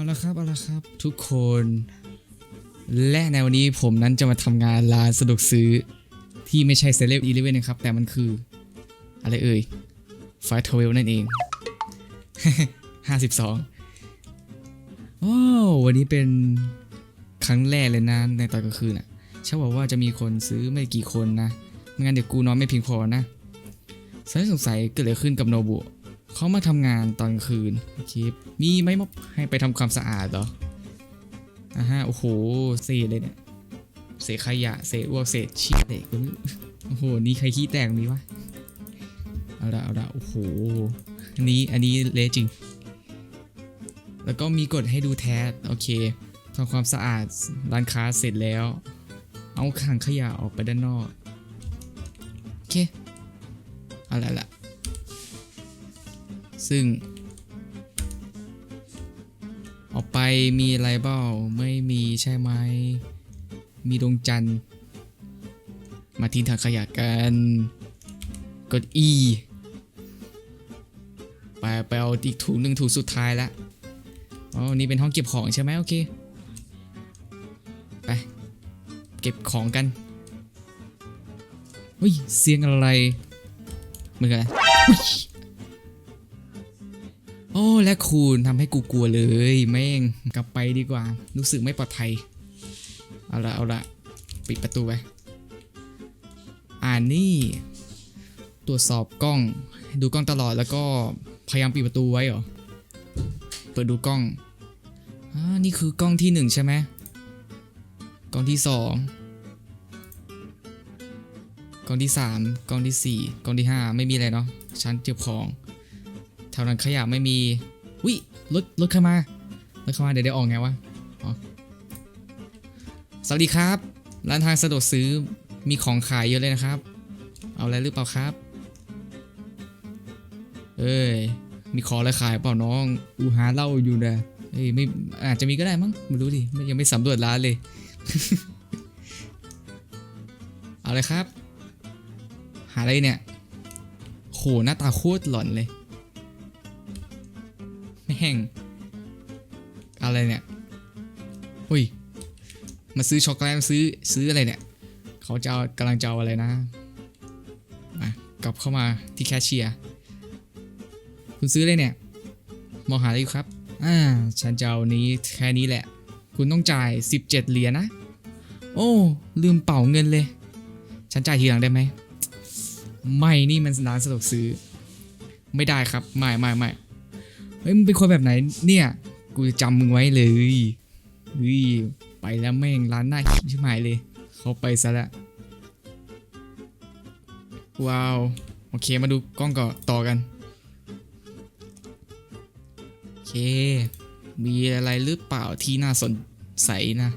เอาละครับเอาละครับ ทุกคน และในวันนี้ผมนั้นจะมาทำงานร้านสะดวกซื้อที่ไม่ใช่เซเลบอีเลเว่นนะครับ แต่มันคือ อะไรเอ่ยไฟทเวลนั่นเอง 52โอ้วันนี้เป็นครั้งแรกเลยนะในตอนกลางคืนอะฉันบอกว่าจะมีคนซื้อไม่กี่คนนะไม่งั้นเดี๋ยวกูนอนไม่เพียงพอนะฉันสงสัยเกิดอะไรขึ้นกับโนบุ เขามาทำงานตอนคืนโอเคมีไหมมอบให้ไปทำความสะอาดเหรออ่าฮะโอ้โหเศษเลยเนี่ยเศษขยะเศษอ้วกเศษชี้เด็กโอ้โหนี่ใครขี้แตกมีวะเอาละเอาละโอ้โหอันนี้อันนี้เละจริง แล้วก็มีกฎให้ดูแทสโอเคทำความสะอาดร้านค้าเสร็จแล้ว เอาขังขยะออกไปด้านนอก โอเค เอาละละ ซึ่ง ออกไปมีอะไรเบ้าไม่มีใช่ไหม มีดวงจันทร์ มาทิ้งถังขยะกัน กด E ไปไปเอาอีกถุงหนึ่งถุงสุดท้ายละอ๋อ นี่เป็นห้องเก็บของใช่ไหมโอเค ไป เก็บของกันเฮ้ย เสียงอะไรเหมือนกัน โอ้และคูณทำให้กูกลัวเลยแม่งกลับไปดีกว่า รู้สึกไม่ปลอดภัย เอาละเอาละปิดประตูไปอ่านี่ตรวจสอบกล้อง ดูกล้องตลอดแล้วก็พยายามปิดประตูไว้เหรอ เปิดดูกล้องอ่านี่คือกล้องที่หนึ่งใช่ไหมกล้องที่สองกล้องที่สามกล้องที่สี่กล้องที่ห้าไม่มีอะไรเนาะชั้นเก็บของ วนั้นขยะไม่มีวิรถรถเข้ามารถเข้ามาเดี๋ยวเดี๋ยวออกไงวะสวัสดีครับ ร้านทางสะดวกซื้อมีของขายเยอะเลยนะครับ เอาอะไรหรือเปล่าครับ เอ้ยมีของอะไรขายเปล่าน้อง อูหาเล้าอยู่นะเอ้ยไม่อาจจะมีก็ได้มั้งไม่รู้ดิยังไม่สำรวจร้านเลย เอาเลยครับ หาอะไรเนี่ยโหหน้าตาโคตรหลอนเลย แม่ง อะไรเนี่ยอุ้ย มาซื้อช็อกโกแลตมซื้อซื้ออะไรเนี่ย เขาจะเอากำลังจะเอาอะไรนะมากลับเข้ามาที่แคชเชียร์คุณซื้อเลยเนี่ยมองหาอะไรอยู่ครับอ่าฉันจะเอานี้แค่นี้แหละ คุณต้องจ่าย 17 เหรียญนะ โอ้ ลืมเป่าเงินเลย ฉันจ่ายทีหลังได้ไหม ไม่นี่มันร้านสะดวกซื้อ ไม่ได้ครับ ไม่ไม่ไม่ เฮ้ยมึงเป็นคนแบบไหนเนี่ย กูจะจำมึงไว้เลยเฮ้ยไปแล้วแม่งร้านหน้าชิบหายเลย เขาไปซะแล้วว้าว โอเคมาดูกล้องก่อนต่อกัน โอเค มีอะไรหรือเปล่าที่น่าสนใสนะ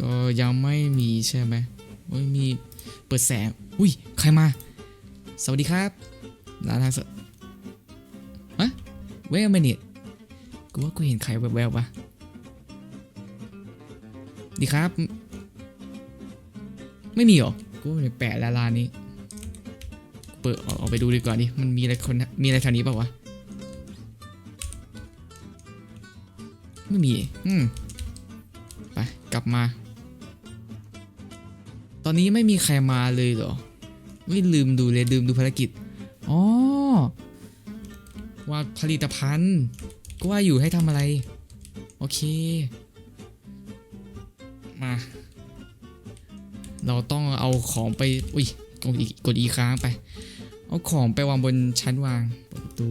ก็ยังไม่มีใช่ไหมโอ้ยมีเปิดแสง อุ้ย ใครมา สวัสดีครับร้านทางสดฮะเว้ยไม่เนี่ยกูว่ากูเห็นใครแวบๆวะดีครับ ไม่มีหรอ กูว่ามันแปลกแล้วร้านนี้ เปิดออกไปดูดีกว่าดิ มันมีอะไรคน มีอะไรแถวนี้ป่าวะ ไม่มี อืม ไป กลับมา ตอนนี้ไม่มีใครมาเลยเหรอ ไม่ลืมดูเลยลืมดูภารกิจอ๋อว่าผลิตภัณฑ์ ก็ว่าอยู่ให้ทำอะไร โอเค มา เราต้องเอาของไป อุ้ยกดอีกกดอีกค้างไป เอาของไปวางบนชั้นวางประตู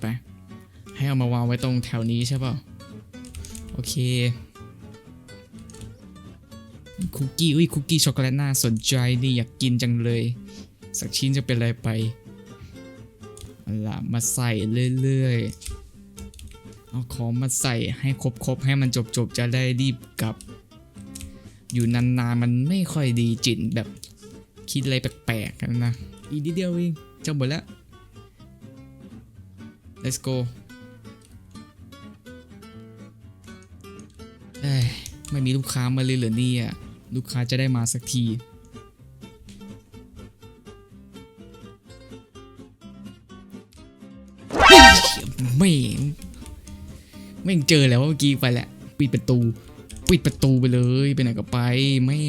ไปให้เอามาวางไว้ตรงแถวนี้ใช่เปล่าโอเค คุกกี้อุ้ยคุกกี้ช็อกโกแลตน่าสนใจนี่อยากกินจังเลย สักชิ้นจะเป็นอะไรไปล่ะมาใส่เรื่อยๆ เอาของมาใส่ให้ครบๆ ให้มันจบๆ จะได้รีบกลับ อยู่นานๆ มันไม่ค่อยดีจิตแบบ คิดอะไรแปลกๆกันนะ อีกนิดเดียวเองจะหมดแล้ว let's go เอ้ยไม่มีลูกค้ามาเลยเหรอเนี่ย ลูกค้าจะได้มาสักทีแม่งแม่เจอแล้วเมื่อกี้ไปแหล้วปิดประตู ปิดประตูไปเลยไปไหนก็ไปแม่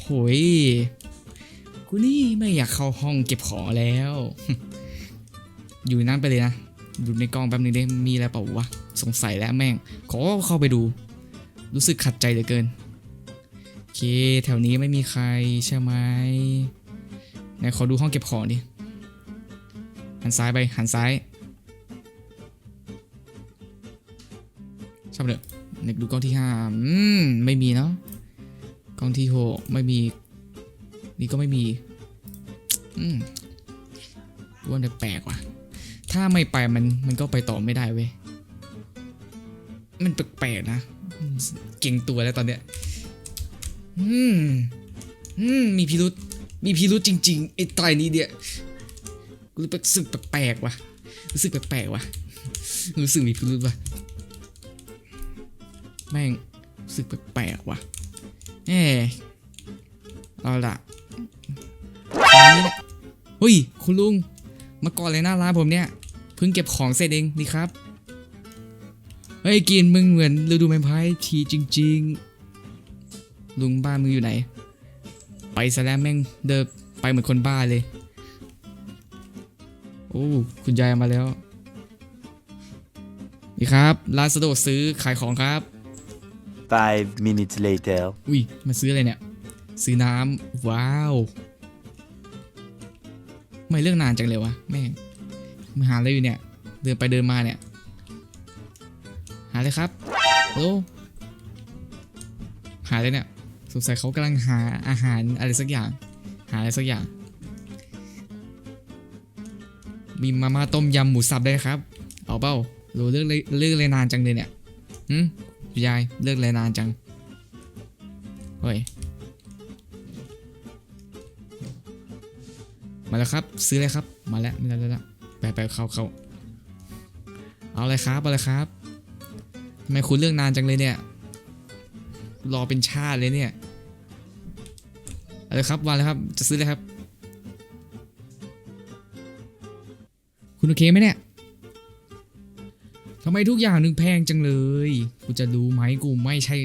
โหยกูนี่ไม่อยากเข้าห้องเก็บของแล้ว อยู่นนั้นไปเลยนะดูในกล้องแป๊บนึงได้มีอะไรเปล่าวะสงสัยแล้วแม่ง ขอเข้าไปดู รู้สึกขัดใจเหลือเกิน โอเค แถวนี้ไม่มีใครใช่ไหมไหนขอดูห้องเก็บของดิ หันซ้ายไป หันซ้ายชอบเลยเน็กดูกล้องที่ห้าอืม ไม่มีเนาะ กล้องที่หกไม่มี นี่ก็ไม่มี อืมว่าแปลกว่ะ ถ้าไม่ไปมันมันก็ไปต่อไม่ได้เว้ย มันแปลกๆนะ เก่งตัวแล้วตอนเนี้ยอืมอืมมีพิรุษมีพิรุษจริงๆไอ้ตายนี้เดียรู้สึกแปลกๆว่ะรู้สึกแปลกๆว่ะรู้สึกมีพิรุษว่ะแม่งรู้สึกแปลกๆว่ะเออเอาล่ะอันนี้เฮ้ยคุณลุงมาก่อนเลยหน้าร้านผมเนี่ยเพิ่งเก็บของเสร็จเองนี่ครับ เฮ้ยกินมึงเหมือนฤดูใบไม้ทีจริง ๆ ลุงบ้านมึงอยู่ไหน ไปซะแล้วแม่งเดินไปเหมือนคนบ้าเลย โอ้คุณยายมาแล้ว นี่ครับร้านสะดวกซื้อขายของครับ Five minutes later. อุ้ยมาซื้ออะไรเนี่ย ซื้อน้ำว้าวไม่เรื่องนานจังเลยวะแม่งมาหาอะไรอยู่เนี่ย เดินไปเดินมาเนี่ยหา เลยครับโลหาเลยเนี่ยสงสัยเขากำลังหาอาหารอะไรสักอย่าง หาอะไรสักอย่าง มีมาม่าต้มยำหมูสับได้ครับ เอาเปล่าโหเลือกเลยเลือกเลยนานจังเลยเนี่ยหืมยายเลือกเลยนานจังเฮ้ยมาแล้วครับซื้อเลยครับ มาแล้วม่ได้แล้วไปไปเข้าเข้าเอาเลยครับเอาเลยครับ ไมคุณเรื่องนานจังเลยเนี่ย รอเป็นชาติเลยเนี่ยเอาเลยครับวางเลยครับ จะซื้อเลยครับ คุณโอเคไหมเนี่ยทำไมทุกอย่างนึงแพงจังเลย กูจะรู้ไหมกูไม่ใช่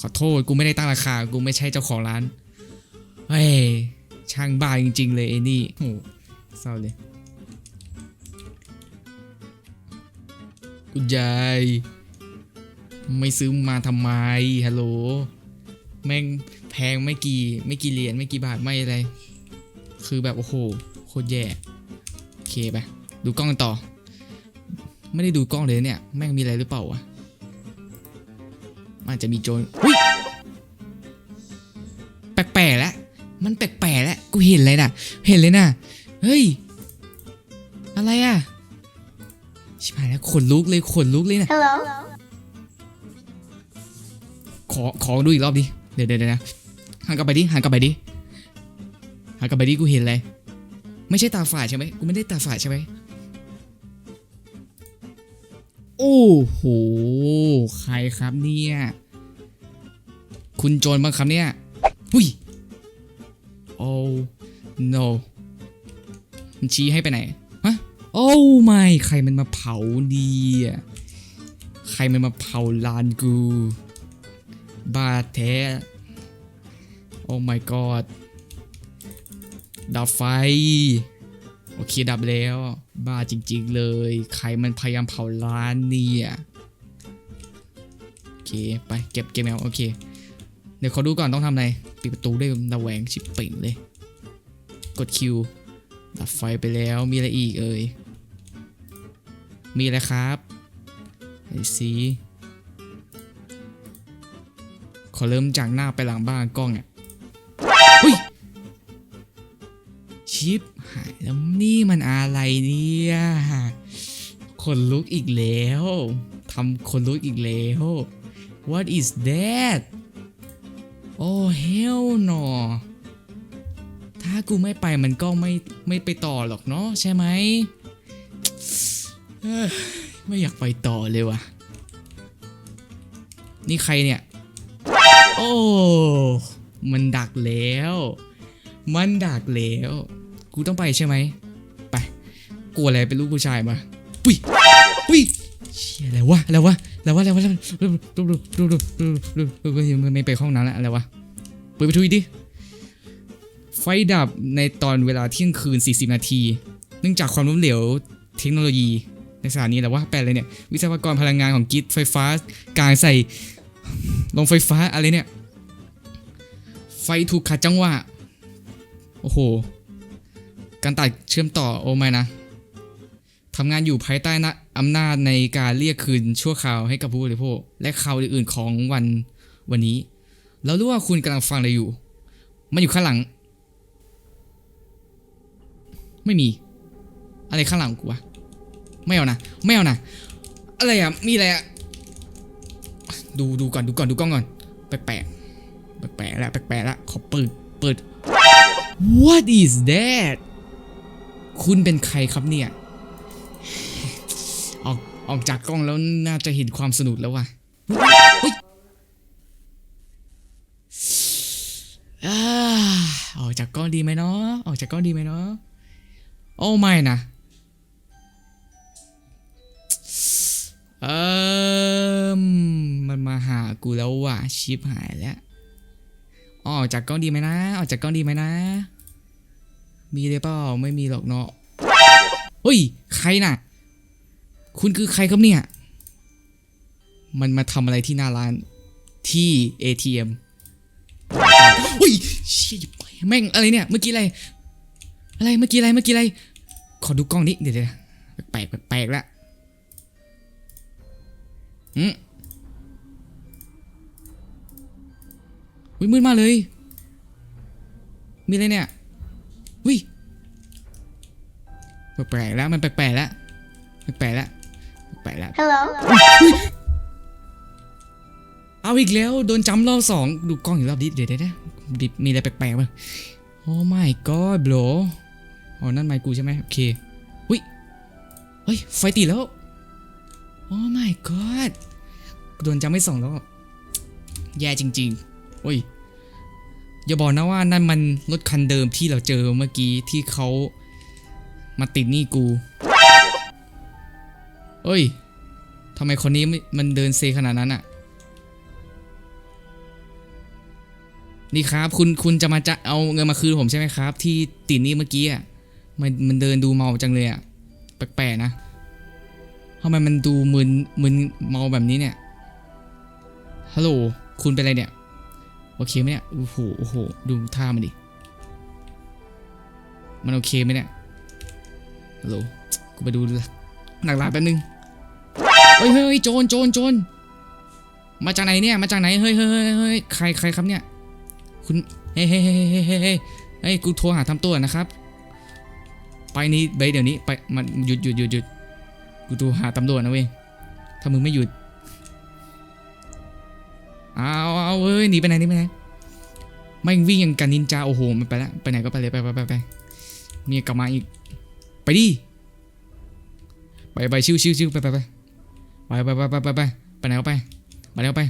ขอโทษกูไม่ได้ตั้งราคา กูไม่ใช่เจ้าของร้าน เฮ้ย ช่างบ้าจริง ๆ เลยไอ้นี่โหเศร้าเลย คุณยาย ไม่ซื้อมาทำไมฮัลโหลแม่งแพงไม่กี่ไม่กี่เหรียญไม่กี่บาทไม่อะไร คือแบบโอ้โหโคตรแย่โอเคไปดูกล้องกันต่อ ไม่ได้ดูกล้องเลยเนี่ย แม่งมีอะไรหรือเปล่าวะมันอาจจะมีโจรอุ้ยแปลกๆแล้วมันแปลกๆแล้วกูเห็นเลยน่ะเห็นเลยน่ะเฮ้ย อะไรอะ ชิบหายแล้วขนลุกเลยขนลุกเลยนะ Hello. ขอขอดูอีกรอบดิเดี๋ยวเดี๋ยวเดี๋ยวนะหันกลับไปดิหันกลับไปดิหันกลับไปดิกูเห็นอะไร ไม่ใช่ตาฝาดใช่ไหมกูไม่ได้ตาฝาดใช่ไหมโอ้โห ใครครับเนี่ย คุณโจรบ้างครับเนี่ยหุยโอ้ no มันชี้ให้ไปไหนฮะ โอ้ไม่ใครมันมาเผาดีอะใครมันมาเผาลานกูบ้าแท้ โอ้ my god ดับไฟ โอเคดับแล้ว บ้าจริงๆเลย ใครมันพยายามเผาร้านเนี่ยโอเค ไปเก็บเก็บแมวโอเค เดี๋ยวขอดูก่อนต้องทำอะไร ปิดประตูได้ระแวงชิบเป่งเลย กดคิวดับไฟไปแล้วมีอะไรอีกเอ่ย มีอะไรครับไอซีขอเริ่มจากหน้าไปหลังบ้านกล้องอะอุ้ยชิปหายแล้วนี่มันอะไรเนี่ยขนลุกอีกแล้วทำขนลุกอีกแล้ว What is that โอ้ hell no ถ้ากูไม่ไปมันก็ไม่ไม่ไปต่อหรอกเนาะใช่ไหม ไม่อยากไปต่อเลยว่ะ นี่ใครเนี่ย โอ้ มันดักแล้ว มันดักแล้ว กูต้องไปใช่ไหม ไป กลัวอะไรเป็นลูกผู้ชายมาปุ้ยปุ้ยเชี่ยอะไรวะ อะไรวะ อะไรวะ อะไรวะไม่ไปห้องน้ำแล้ว อะไรวะเปิดประตูดิ ไฟดับในตอนเวลาเที่ยงคืน 40 นาที เนื่องจากความล้มเหลวเทคโนโลยี สถานีแต่ว่าแปลเลยเนี่ย วิศวกรพลังงานของกิจไฟฟ้ากลางใส่ลงไฟฟ้าอะไรเนี่ย ไฟถูกขัดจังหวะ โอ้โห การตัดเชื่อมต่อโอ้ไม่นะทำงานอยู่ภายใต้นะอำนาจในการเรียกคืนชั่วคราวให้กับผู้บริโภคและข่าวอื่นๆของวันวันนี้ แล้วรู้ว่าคุณกำลังฟังอะไรอยู่ มันอยู่ข้างหลัง ไม่มี อะไรข้างหลังกูวะ ไม่เอานะไม่เอานะอะไรอะมีอะไรอะดูดูก่อนดูก่อนดูกล้องก่อนแปลกแปลกแปลกแล้วแปลกแล้วขอเปิดเปิด What is that คุณเป็นใครครับเนี่ย ออกออกจากกล้องแล้วน่าจะเห็นความสนุกแล้วว่ะอออกจากกล้องดีไหมเนาะออกจากกล้องดีไหมเนาะโอ้ไม่นะ เออมันมาหากูแล้วว่ะชิปหายแล้วออกจากกล้องดีไหมนะ ออกจากกล้องดีไหมนะ มีเลยเปล่าไม่มีหรอกเนาะเฮ้ย ใครน่ะ คุณคือใครครับเนี่ย มันมาทำอะไรที่หน้าร้านที่ ATM เฮ้ยเชี่ยไปแม่งอะไรเนี่ย เมื่อกี้อะไร อะไร เมื่อกี้อะไร เมื่อกี้อะไร ขอดูกล้องนี้เดี๋ยวเดี๋ยวแปลกแปลกๆละ อืมวิมืดมากเลย มีอะไรเนี่ย วิแปลกๆแล้วมันแปลกๆแล้วแปลกๆแล้วแปลกๆแล้ว Hello. เอาอีกแล้วโดนจำรอบสองดูกล้องอีกรอบดิเดี๋ยวเดี๋ยวเดี๋ยวดิมีอะไรแปลกๆป่ะโอ้ my god bro อ๋อนั่นไมค์กูใช่ไหมโอเควิเฮ้ยไฟติดแล้วโอ้ my god โดนจำไม่สองรอบแย่จริง ๆ โอ้ย อย่าบอกนะว่านั่นมันรถคันเดิมที่เราเจอเมื่อกี้ที่เขามาติดนี่กู เอ้ยทำไมคนนี้มันเดินเซขนาดนั้นอะนี่ครับคุณคุณจะมาจะเอาเงินมาคืนผมใช่ไหมครับ ที่ติดนี่เมื่อกี้อะมันมันเดินดูเมาจังเลยอะแปลกๆนะทำไมมันดูมึนมึนเมาแบบนี้เนี่ย ฮัลโหล คุณเป็นอะไรเนี่ย โอเคไหมเนี่ย โอ้โห โอ้โห ดูท่ามันดิ มันโอเคไหมเนี่ย ฮัลโหล กูไปดูหนักหลาแป๊บนึง เฮ้ยเฮ้ยโจรโจรโจรมาจากไหนเนี่ย มาจากไหน เฮ้ยเฮ้ยเฮ้ยใครใครครับเนี่ย คุณเฮ้ยเฮ้ยเฮ้ยเฮ้ยเฮ้ยเฮ้ยเฮ้ยกูโทรหาทำตัวนะครับ ไปนี้ไปเดี๋ยวนี้ ไป มันหยุดหยุดหยุดหยุดกูโทรหาตำรวจนะเว้ย ถ้ามึงไม่หยุด เอาเอาเอ้ยหนีไปไหนหนีไปไหนไม่งวิ่งอย่างกันนินจาโอ้โหมันไปแล้วไปไหนก็ไปเลยไปไปไปไปมีกลับมาอีก ไปดิไปไปชิวชิวชิวไปไปไปไปไปไปไปไปไปไปไหนก็ไปไปไหนก็ไป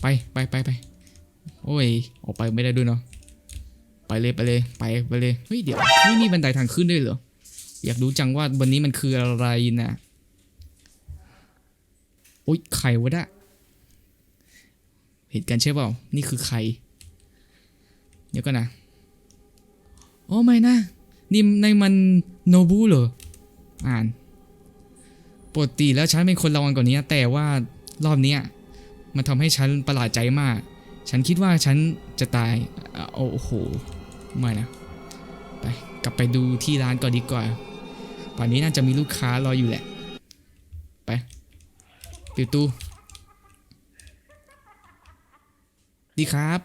ไปไปไปไปโอ้ยออกไปไม่ได้ด้วยเนาะไปเลยไปเลยไปไปเลยเฮ้ยเดี๋ยวนี่มีบันไดทางขึ้นด้วยเหรออยากรู้จังว่าบนนี้มันคืออะไรนะโอ้ยไขวะดะ เห็นกันใช่เปล่า นี่คือใคร เดี๋ยวก่อนนะโอ้ไม่นะนี่ในมันโนบุเหรอ อ่านปกติแล้วฉันเป็นคนระวังกว่านี้ แต่ว่ารอบนี้มันทำให้ฉันประหลาดใจมาก ฉันคิดว่าฉันจะตายอโอ้โห ไม่นะ ไปกลับไปดูที่ร้านก่อนดีกว่าป่านนี้น่าจะมีลูกค้ารออยู่แหละ ไป ปิดตู้ ดีครับ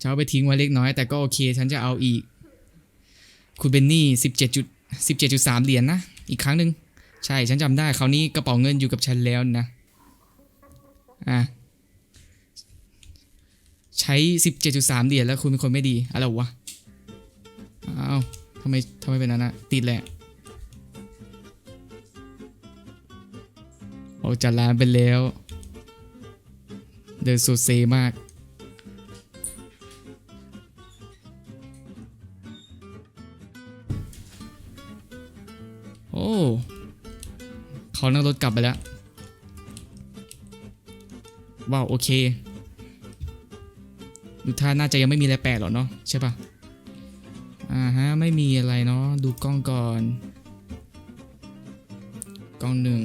จะเอาไปทิ้งไว้เล็กน้อย แต่ก็โอเค ฉันจะเอาอีก คุณเบนนี่สิบเจ็ดจุดสิบเจ็ดจุดสามเหรียญนะ อีกครั้งหนึ่งใช่ฉันจำได้คราวนี้กระเป๋าเงินอยู่กับฉันแล้วนะ อะ ใช้สิบเจ็ดจุดสามเหรียญแล้วคุณเป็นคนไม่ดี อะไรวะอ้าวทำไมทำไมเป็นนั้นนะติดแหละออกจากร้านไปแล้ว เดินสุดเซมาก โอ้เขานั่งรถกลับไปแล้ว ว้าว โอเคดูท่าน่าจะยังไม่มีอะไรแปลกหรอกเนาะใช่ปะอ่าฮะ ไม่มีอะไรเนาะดูกล้องก่อน กล้องหนึ่ง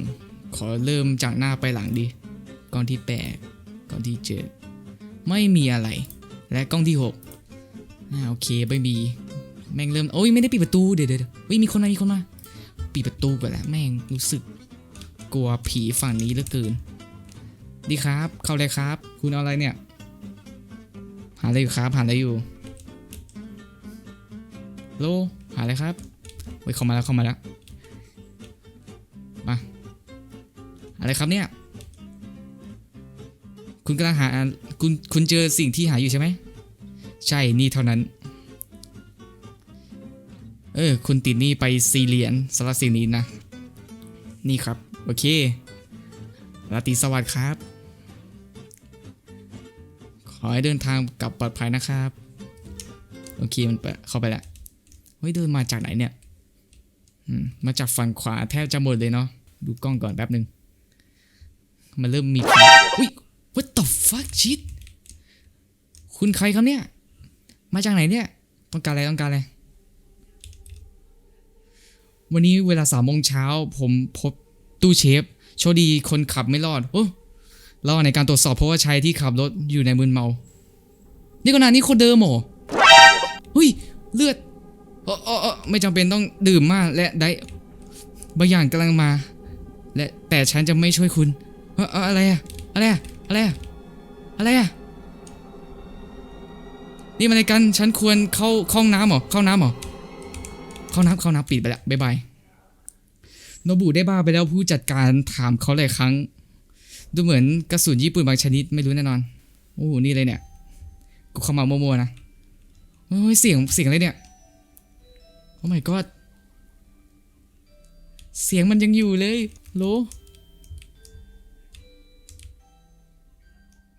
ขอเริ่มจากหน้าไปหลังดิกล้องที่แปดก ล้องที่เจ็ดไม่มีอะไร และกล้องที่หกอ่าโอเคไม่มี แม่งเริ่มโอ้ยไม่ได้ปิดประตูเดี๋ยวเดี๋ยวเดี๋ยวเฮ้ยมีคนมามีคนมาปิดประตูก่อนแล้วแม่งรู้สึก กลัวผีฝั่งนี้เหลือเกิน ดีครับ เข้าเลยครับ คุณเอาอะไรเนี่ย หาอะไรอยู่ครับหาอะไรอยู่โลหาอะไรครับเฮ้ยเข้ามาแล้วเข้ามาแล้วมาอะไรครับเนี่ย คุณกำลังหาคุณคุณเจอสิ่งที่หาอยู่ใช่ไหม ใช่นี่เท่านั้น เออ คุณติดนี่ไปสี่เหรียญสำหรับสิ่งนี้นะ นี่ครับ โอเคราตรีสวัสดิ์ครับ ขอให้เดินทางกลับปลอดภัยนะครับ โอเคมันไปเข้าไปแล้วเฮ้ยเดินมาจากไหนเนี่ยมาจากฝั่งขวาแทบจะหมดเลยเนาะดูกล้องก่อนแป๊บหนึ่งมันเริ่มมีผีอุ้ย what the fuck shit คุณใครครับเนี่ย มาจากไหนเนี่ย ต้องการอะไรต้องการอะไร วันนี้เวลาสามโมงเช้าผมพบตู้เชฟ โชคดีคนขับไม่รอด โอ้รอดในการตรวจสอบเพราะว่าชายที่ขับรถอยู่ในมึนเมา นี่ก็นานนี่คนเดิมเหรอเฮ้ย เลือดเออเออเอไม่จำเป็นต้องดื่มมากและได้บางอย่างกำลังมา และแต่ฉันจะไม่ช่วยคุณเออเอออะไรอะอะไรอะ อะไรอะอะไรอะนี่มันอะไรกัน ฉันควรเข้าห้องน้ำหรอ เข้าน้ำหรอ เข้าน้ำเข้าน้ำปิดไปแล้วบ๊ายบาย โนบุได้บ้าไปแล้วผู้จัดการถามเขาหลายครั้ง ดูเหมือนกระสุนญี่ปุ่นบางชนิดไม่รู้แน่นอน โอ้โห นี่เลยเนี่ย กูเข้ามาโมวๆนะ โอ้ยเสียงเสียงอะไรเนี่ย โอ้ my god เสียงมันยังอยู่เลย โล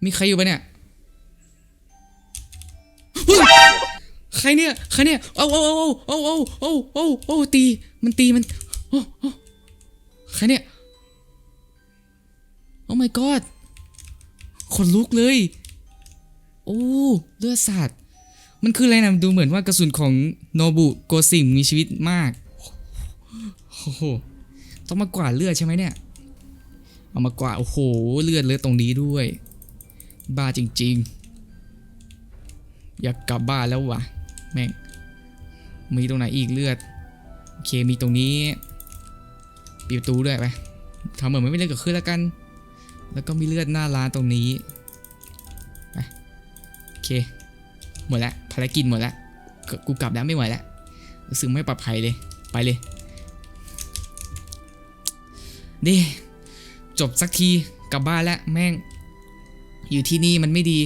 มีใครอยู่ปะเนี่ยใครเนี่ยใครเนี่ยเอาเอาเอาเอาเอาเอาเอาเอาตีมันตีมันโอ้โอ้ใครเนี่ยโอ้ my god ขนลุกเลย โอ้เลือดสาดมันคืออะไรนะดูเหมือนว่ากระสุนของโนบุโกซิมมีชีวิตมากโอ้โหต้องมากวาดเลือดใช่ไหมเนี่ย เอามากวาดโอ้โห เลือดเลือดตรงนี้ด้วย บ้าจริง ๆ อยากกลับบ้านแล้ววะแม่ง มีตรงไหนอีกเลือด โอเคมีตรงนี้ปิดประตูด้วยไปทำเหมือนไม่มีเลือดเกิดขึ้นแล้วกัน แล้วก็มีเลือดหน้าร้านตรงนี้ไปโอเค หมดแล้วภารกิจหมดแล้วกูกลับแล้วไม่ไหวแล้วรู้สึกไม่ปลอดภัยเลยไปเลยดีจบสักทีกลับบ้านแล้วแม่ง อยู่ที่นี่มันไม่ดี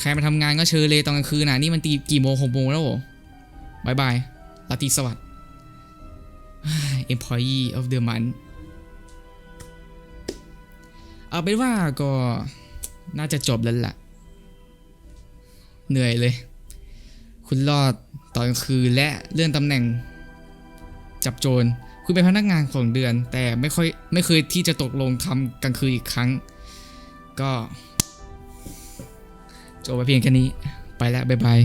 ใครมาทำงานก็เชิญเลยตอนกลางคืนน่ะนี่มันตีกี่โมงหกโมงแล้วเหรอบายบายลาตีสวัสดิ์ employee of the month เอาเป็นว่าก็น่าจะจบแล้วล่ะ เหนื่อยเลย คุณรอดตอนกลางคืนและเลื่อนตำแหน่ง จับโจร คุณเป็นพนักงานของเดือน แต่ไม่ค่อยไม่เคยที่จะตกลงทำกลางคืนอีกครั้ง ก็ จบไปเพียงแค่นี้ ไปแล้วบ๊ายบาย